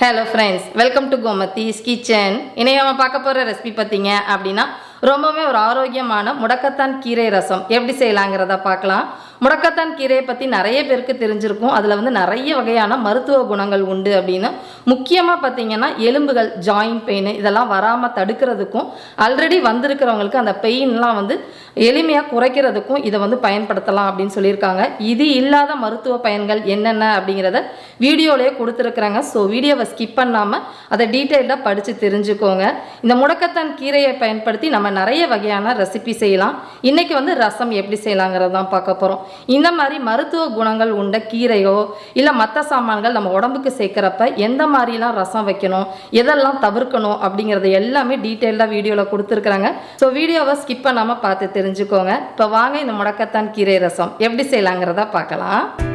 Hello friends welcome to Gomathi's kitchen இன்னைக்கு நம்ம பார்க்க போகிற ரெசிபி பார்த்தீங்க அப்படின்னா ரொம்பவே ஒரு ஆரோக்கியமான முடக்கத்தான் கீரை ரசம். எப்படி செய்யலாங்கிறத பார்க்கலாம். முடக்கத்தான் கீரையை பற்றி நிறைய பேருக்கு தெரிஞ்சிருக்கும். அதில் வந்து நிறைய வகையான மருத்துவ குணங்கள் உண்டு அப்படின்னு. முக்கியமாக பார்த்தீங்கன்னா எலும்புகள் ஜாயிண்ட் பெயின் இதெல்லாம் வராமல் தடுக்கிறதுக்கும் ஆல்ரெடி வந்திருக்கிறவங்களுக்கு அந்த பெயின்லாம் வந்து எளிமையாக குறைக்கிறதுக்கும் இதை வந்து பயன்படுத்தலாம் அப்படின்னு சொல்லியிருக்காங்க. இது இல்லாத மருத்துவ பயன்கள் என்னென்ன அப்படிங்கிறத வீடியோலேயே கொடுத்துருக்குறாங்க. ஸோ வீடியோவை ஸ்கிப் பண்ணாமல் அதை டீட்டெயிலாக படித்து தெரிஞ்சுக்கோங்க. இந்த முடக்கத்தான் கீரையை பயன்படுத்தி நம்ம நிறைய வகையான ரெசிபி செய்யலாம். இன்றைக்கி வந்து ரசம் எப்படி செய்யலாங்கிறது தான் பார்க்க போகிறோம் இந்த மாதிரி மருத்துவ குணங்கள் உண்ட கீரையோ இல்லை மற்ற சாமான்கள் நம்ம உடம்புக்கு சேர்க்குறப்ப எந்த மாதிரிலாம் ரசம் வைக்கணும் எதெல்லாம் தவிர்க்கணும் அப்படிங்கிறது எல்லாமே டீட்டெயிலாக வீடியோவில் கொடுத்துருக்குறாங்க. ஸோ வீடியோவை ஸ்கிப் பண்ணாமல் பார்த்து தெரிஞ்சுக்கோங்க. இப்போ வாங்க இந்த முடக்கத்தான் கீரை ரசம். எப்படி செய்யலாங்கிறத பார்க்கலாம்.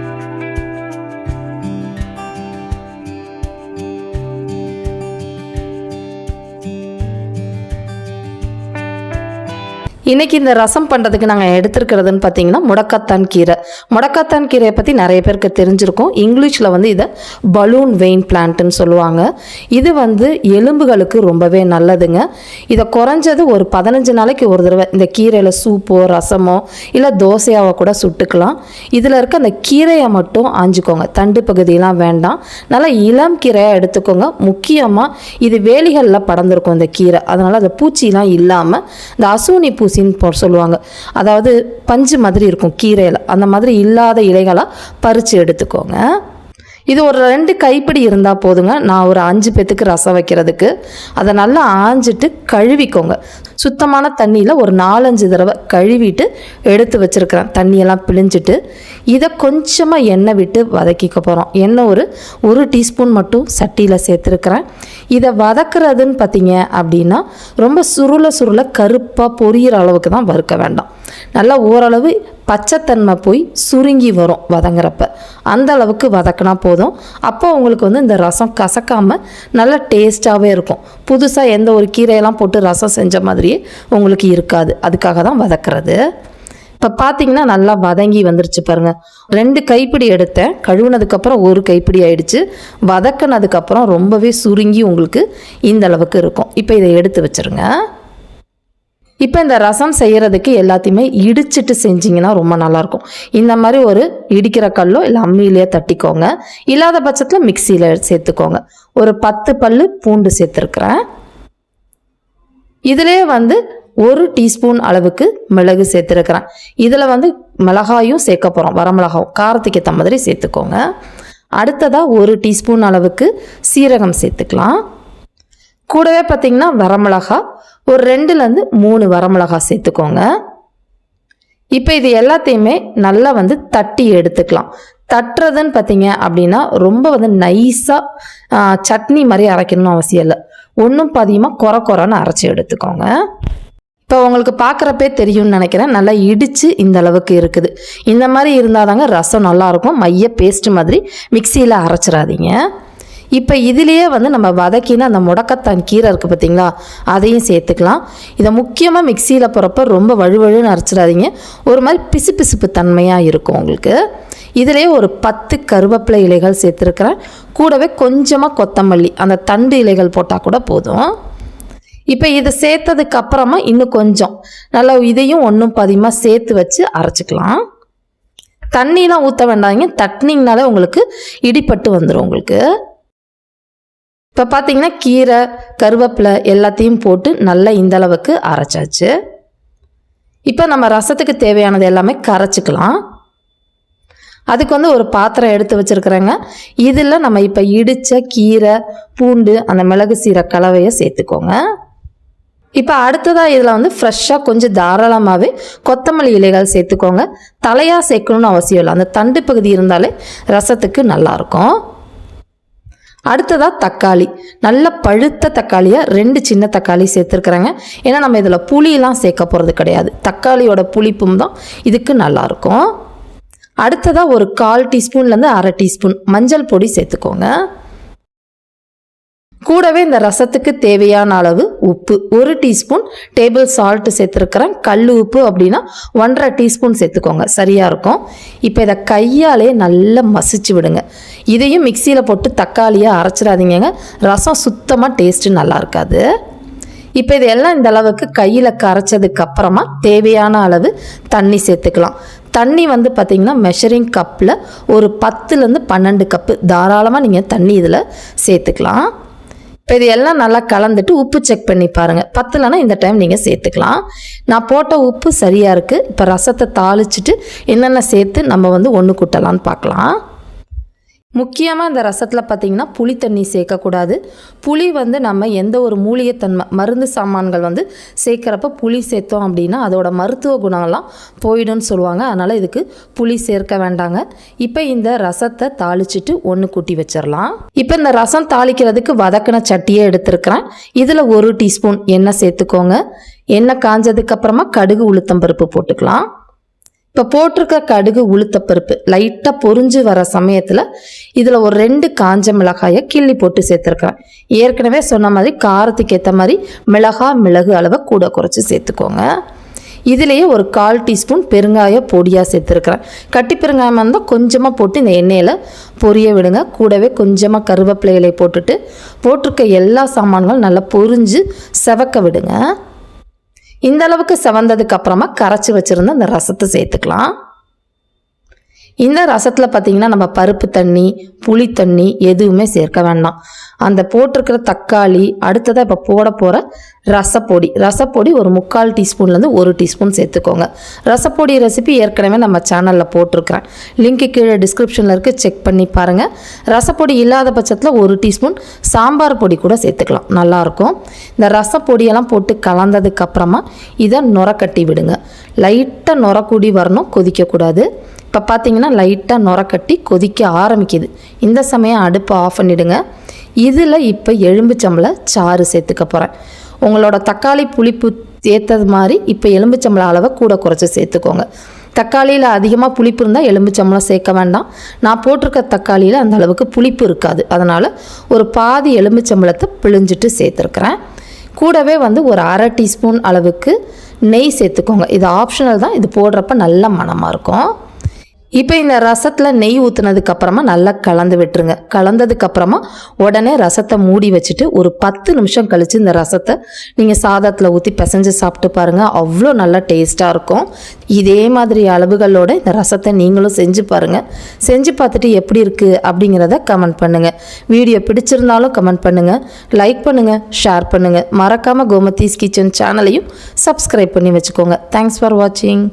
இன்றைக்கி இந்த ரசம் பண்ணுறதுக்கு நாங்கள் எடுத்துருக்கிறதுன்னு பார்த்தீங்கன்னா முடக்கத்தான் கீரை. முடக்கத்தான் கீரையை பற்றி நிறைய பேருக்கு தெரிஞ்சிருக்கும். இங்கிலீஷில் வந்து இதை பலூன் வெயின் பிளான்ட்டுன்னு சொல்லுவாங்க. இது வந்து எலும்புகளுக்கு ரொம்பவே நல்லதுங்க. இதை குறைஞ்சது ஒரு பதினஞ்சு நாளைக்கு ஒரு தடவை இந்த கீரையில் சூப்போ ரசமோ இல்லை தோசையாவோ கூட சுட்டுக்கலாம். இதில் இருக்க அந்த கீரையை மட்டும் ஆஞ்சிக்கோங்க. தண்டு பகுதியெலாம் வேண்டாம். நல்லா இளம் கீரையாக எடுத்துக்கோங்க. முக்கியமாக இது வேலிகளில் படர்ந்துருக்கும் இந்த கீரை. அதனால் அந்த பூச்சிலாம் இல்லாமல் இந்த அசூனி பூசின்னு போ சொல்லுவாங்க. அதாவது பஞ்சு மாதிரி இருக்கும் கீரையில். அந்த மாதிரி இல்லாத இலைகளாக பறித்து எடுத்துக்கோங்க. இது ஒரு ரெண்டு கைப்பிடி இருந்தால் போதுங்க. நான் ஒரு அஞ்சு பேத்துக்கு ரசம் வைக்கிறதுக்கு. அதை நல்லா ஆஞ்சிட்டு கழுவிக்கோங்க. சுத்தமான தண்ணியில் ஒரு நாலஞ்சு தடவை கழுவிட்டு எடுத்து வச்சுருக்கிறேன். தண்ணியெல்லாம் பிழிஞ்சிட்டு. இதை கொஞ்சமாக எண்ணெய் விட்டு வதக்கிக்க போகிறோம் எண்ணெய் ஒரு ஒரு டீஸ்பூன் மட்டும் சட்டியில் சேர்த்துருக்கிறேன். இதை வதக்குறதுன்னு பார்த்தீங்க அப்படின்னா ரொம்ப சுருள சுருள கருப்பாக பொரியிற அளவுக்கு தான் வறுக்க வேண்டாம். நல்லா ஓரளவு பச்சைத்தன்மை போய் சுருங்கி வரும் வதங்குறப்ப. அந்த அளவுக்கு வதக்கினா போதும். அப்போ உங்களுக்கு வந்து இந்த ரசம் கசக்காமல் நல்ல டேஸ்ட்டாகவே இருக்கும். புதுசாக எந்த ஒரு கீரையெல்லாம் போட்டு ரசம் செஞ்ச மாதிரியே உங்களுக்கு இருக்காது. அதுக்காக தான் வதக்குறது. இப்போ பார்த்தீங்கன்னா நல்லா வதங்கி வந்துருச்சு பாருங்க. ரெண்டு கைப்பிடி எடுத்தேன். கழுவுனதுக்கப்புறம் ஒரு கைப்பிடி ஆயிடுச்சு. வதக்குனதுக்கப்புறம் ரொம்பவே சுருங்கி உங்களுக்கு இந்த அளவுக்கு இருக்கும். இப்போ இதை எடுத்து வச்சிருங்க. இப்போ இந்த ரசம் செய்கிறதுக்கு எல்லாத்தையுமே இடிச்சிட்டு செஞ்சிங்கன்னா ரொம்ப நல்லாயிருக்கும். இந்த மாதிரி ஒரு இடிக்கிற கல்லோ இல்லை அம்மியிலையோ தட்டிக்கோங்க. இல்லாத பட்சத்தில் மிக்சியில் சேர்த்துக்கோங்க. ஒரு பத்து பல் பூண்டு சேர்த்துருக்குறேன். இதிலே வந்து ஒரு டீஸ்பூன் அளவுக்கு மிளகு சேர்த்துருக்குறேன். இதில் வந்து மிளகாயும் சேர்க்க போகிறோம் வரமிளகாவும். காரத்துக்கு ஏற்ற மாதிரி சேர்த்துக்கோங்க. அடுத்ததாக ஒரு டீஸ்பூன் அளவுக்கு சீரகம் சேர்த்துக்கலாம். கூடவே பார்த்திங்கன்னா வரமிளகா ஒரு ரெண்டுலேருந்து மூணு வரமிளகா சேர்த்துக்கோங்க. இப்போ இது எல்லாத்தையுமே நல்லா வந்து தட்டி எடுத்துக்கலாம். தட்டுறதுன்னு பார்த்தீங்க அப்படின்னா ரொம்ப வந்து நைஸாக சட்னி மாதிரி அரைக்கணும்னு அவசியம் இல்லை. ஒன்றும் பதியமாக குறை குறைன்னு அரைச்சி எடுத்துக்கோங்க. இப்போ உங்களுக்கு பார்க்குறப்பே தெரியும்னு நினைக்கிறேன். நல்லா இடித்து இந்த அளவுக்கு இருக்குது. இந்த மாதிரி இருந்தால் தாங்க ரசம் நல்லாயிருக்கும் மைய பேஸ்ட் மாதிரி மிக்சியில் அரைச்சிடாதீங்க. இப்போ இதுலேயே வந்து நம்ம வதக்கின அந்த முடக்கத்தான் கீரை இருக்குது பார்த்தீங்களா அதையும் சேர்த்துக்கலாம். இதை முக்கியமாக மிக்சியில் போகிறப்ப ரொம்ப வழுவழுன்னு அரைச்சிடாதீங்க. ஒரு மாதிரி பிசு பிசுப்பு தன்மையாக இருக்கும் உங்களுக்கு. இதிலே ஒரு பத்து கருவேப்பிலை இலைகள் சேர்த்துருக்கிறேன். கூடவே கொஞ்சமாக கொத்தமல்லி அந்த தண்டு இலைகள் போட்டால் கூட போதும். இப்போ இதை சேர்த்ததுக்கு அப்புறமா இன்னும் கொஞ்சம். நல்லா இதையும் ஒன்றும் பதிகமாக சேர்த்து வச்சு அரைச்சிக்கலாம். தண்ணிலாம் ஊற்ற வேண்டாங்க தட்டினீங்கனாலே உங்களுக்கு இடிப்பட்டு வந்துடும் உங்களுக்கு. இப்போ பார்த்தீங்கன்னா கீரை கருவேப்பிலை எல்லாத்தையும் போட்டு நல்லா இந்தளவுக்கு அரைச்சாச்சு. இப்போ நம்ம ரசத்துக்கு தேவையானது எல்லாமே கரைச்சிக்கலாம். அதுக்கு வந்து ஒரு பாத்திரம் எடுத்து வச்சுருக்குறேங்க. இதில் நம்ம இப்போ இடித்த கீரை பூண்டு அந்த மிளகு சீரை கலவையை சேர்த்துக்கோங்க. இப்போ அடுத்ததாக இதில் வந்து ஃப்ரெஷ்ஷாக கொஞ்சம் தாராளமாகவே கொத்தமல்லி இலைகள் சேர்த்துக்கோங்க. தலையாக சேர்க்கணும்னு அவசியம் இல்லை. அந்த தண்டு பகுதி இருந்தாலே ரசத்துக்கு நல்லாயிருக்கும் அடுத்ததாக தக்காளி. நல்ல பழுத்த தக்காளியை ரெண்டு சின்ன தக்காளி சேர்த்துருக்குறாங்க. ஏன்னா நம்ம இதில் புளியெலாம் சேர்க்க போகிறது கிடையாது. தக்காளியோட புளிப்பும் தான் இதுக்கு நல்லாயிருக்கும் அடுத்ததாக ஒரு கால் டீஸ்பூன்லேருந்து அரை டீஸ்பூன் மஞ்சள் பொடி சேர்த்துக்கோங்க. கூடவே இந்த ரசத்துக்கு தேவையான அளவு உப்பு. ஒரு டீஸ்பூன் டேபிள் சால்ட் சேர்த்துருக்கிறேன். கல் உப்பு அப்படின்னா ஒன்றரை டீஸ்பூன் சேர்த்துக்கோங்க. சரியாக இருக்கும். இப்போ இதை கையாலே நல்லா மசிச்சு விடுங்க. இதையும் மிக்சியில் போட்டு தக்காளியாக அரைச்சிடாதீங்க ரசம் சுத்தமாக டேஸ்ட்டு நல்லா இருக்காது. இப்போ இதெல்லாம் இந்த அளவுக்கு கையில் கரைச்சதுக்கு அப்புறமா தேவையான அளவு தண்ணி சேர்த்துக்கலாம். தண்ணி வந்து பார்த்திங்கன்னா மெஷரிங் கப்பில் ஒரு பத்துலேருந்து பன்னெண்டு கப்பு தாராளமாக நீங்கள் தண்ணி இதில் சேர்த்துக்கலாம். இப்போ இது எல்லாம் நல்லா கலந்துட்டு உப்பு செக் பண்ணி பாருங்கள் பத்தலைன்னா இந்த டைம் நீங்கள் சேர்த்துக்கலாம். நான் போட்ட உப்பு சரியாக இருக்குது இப்போ ரசத்தை தாளிச்சிட்டு என்னென்ன சேர்த்து நம்ம வந்து ஒன்று கூட்டலான்னு பார்க்கலாம். முக்கியமாக இந்த ரசத்தில் பார்த்திங்கன்னா புளி தண்ணி சேர்க்கக்கூடாது. புளி வந்து நம்ம எந்த ஒரு மூலிகைத்தன்மை மருந்து சாமான்கள் வந்து சேர்க்குறப்ப புளி சேர்த்தோம் அப்படின்னா அதோட மருத்துவ குணம்லாம் போயிடும்னு சொல்லுவாங்க. அதனால் இதுக்கு புளி சேர்க்க வேண்டாங்க. இப்போ இந்த ரசத்தை தாளிச்சிட்டு ஒன்று கூட்டி வச்சிடலாம். இப்போ இந்த ரசம் தாளிக்கிறதுக்கு வதக்கின சட்டியே எடுத்துருக்கிறேன். இதில் ஒரு டீஸ்பூன் எண்ணெய் சேர்த்துக்கோங்க. எண்ணெய் காஞ்சதுக்கப்புறமா கடுகு உளுத்தம் பருப்பு போட்டுக்கலாம். இப்போ போட்டிருக்க கடுகு உளுத்தப்பருப்பு லைட்டாக பொறிஞ்சு வர சமயத்தில் இதில் ஒரு ரெண்டு காஞ்ச மிளகாயை கிள்ளி போட்டு சேர்த்துருக்குறேன். ஏற்கனவே சொன்ன மாதிரி காரத்துக்கு ஏற்ற மாதிரி மிளகா மிளகு அளவை கூட குறைச்சி சேர்த்துக்கோங்க. இதுலேயே ஒரு கால் டீஸ்பூன் பெருங்காய பொடியாக சேர்த்துருக்குறேன். கட்டி பெருங்காயம் இருந்தால் கொஞ்சமாக போட்டு இந்த எண்ணெயில் பொரிய விடுங்க. கூடவே கொஞ்சமாக கருவேப்பிலை போட்டுட்டு போட்டிருக்க எல்லா சாமான்களும் நல்லா பொரிஞ்சு செவக்க விடுங்க. இந்த அளவுக்கு செவந்ததுக்கு அப்புறமா கரைச்சி வச்சுருந்த அந்த ரசத்தை சேர்த்துக்கலாம். இந்த ரசத்தில் பார்த்தீங்கன்னா நம்ம பருப்பு தண்ணி புளி தண்ணி எதுவுமே சேர்க்க வேண்டாம். அந்த போட்டிருக்கிற தக்காளி அடுத்ததாக இப்போ போட போகிற ரசப்பொடி. ரசப்பொடி ஒரு முக்கால் டீஸ்பூன்லேருந்து ஒரு டீஸ்பூன் சேர்த்துக்கோங்க. ரசப்பொடி ரெசிபி ஏற்கனவே நம்ம சேனலில் போட்டிருக்கிறேன். லிங்க்கு கீழே டிஸ்கிரிப்ஷனில் இருக்குது செக் பண்ணி பாருங்கள் ரசப்பொடி இல்லாத பட்சத்தில் ஒரு டீஸ்பூன் சாம்பார் பொடி கூட சேர்த்துக்கலாம். நல்லாயிருக்கும் இந்த ரசப்பொடியெல்லாம் போட்டு கலந்ததுக்கப்புறமா இதை நுர கட்டி விடுங்க. லைட்டாக நுர கூடி வரணும் கொதிக்கக்கூடாது. இப்போ பார்த்தீங்கன்னா லைட்டாக நுரக்கட்டி கொதிக்க ஆரம்பிக்குது. இந்த சமயம் அடுப்பை ஆஃப் பண்ணிவிடுங்க இதில் இப்போ எலும்புச்சம்பளை சாறு சேர்த்துக்க போகிறேன் உங்களோட தக்காளி புளிப்பு ஏற்றது மாதிரி இப்போ எலும்புச்சம்பளை அளவை கூட குறைச்சி சேர்த்துக்கோங்க. தக்காளியில் அதிகமாக புளிப்பு இருந்தால் எலும்புச்சம்பளம் சேர்க்க வேண்டாம். நான் போட்டிருக்க தக்காளியில் அந்த அளவுக்கு புளிப்பு இருக்காது. அதனால் ஒரு பாதி எலும்புச்சம்பளத்தை பிழிஞ்சிட்டு சேர்த்துருக்குறேன். கூடவே வந்து ஒரு அரை டீஸ்பூன் அளவுக்கு நெய் சேர்த்துக்கோங்க. இது ஆப்ஷனல் தான். இது போடுறப்ப நல்ல மணமாக இருக்கும். இப்போ இந்த ரசத்தில் நெய் ஊற்றுனதுக்கு அப்புறமா நல்லா கலந்து விட்டுருங்க. கலந்ததுக்கு அப்புறமா உடனே ரசத்தை மூடி வச்சுட்டு ஒரு பத்து நிமிஷம் கழித்து இந்த ரசத்தை நீங்கள் சாதத்தில் ஊற்றி பிசைஞ்சு சாப்பிட்டு பாருங்கள் அவ்வளோ நல்லா டேஸ்ட்டாக இருக்கும். இதே மாதிரி அளவுகளோட இந்த ரசத்தை நீங்களும் செஞ்சு பாருங்கள் செஞ்சு பார்த்துட்டு எப்படி இருக்குது அப்படிங்கிறத கமெண்ட் பண்ணுங்கள் வீடியோ பிடிச்சிருந்தாலும் கமெண்ட் பண்ணுங்கள் லைக் பண்ணுங்கள் ஷேர் பண்ணுங்கள் மறக்காமல் கோமதீஸ் கிச்சன் சேனலையும் சப்ஸ்கிரைப் பண்ணி வச்சுக்கோங்க. தேங்க்ஸ் ஃபார் வாட்சிங்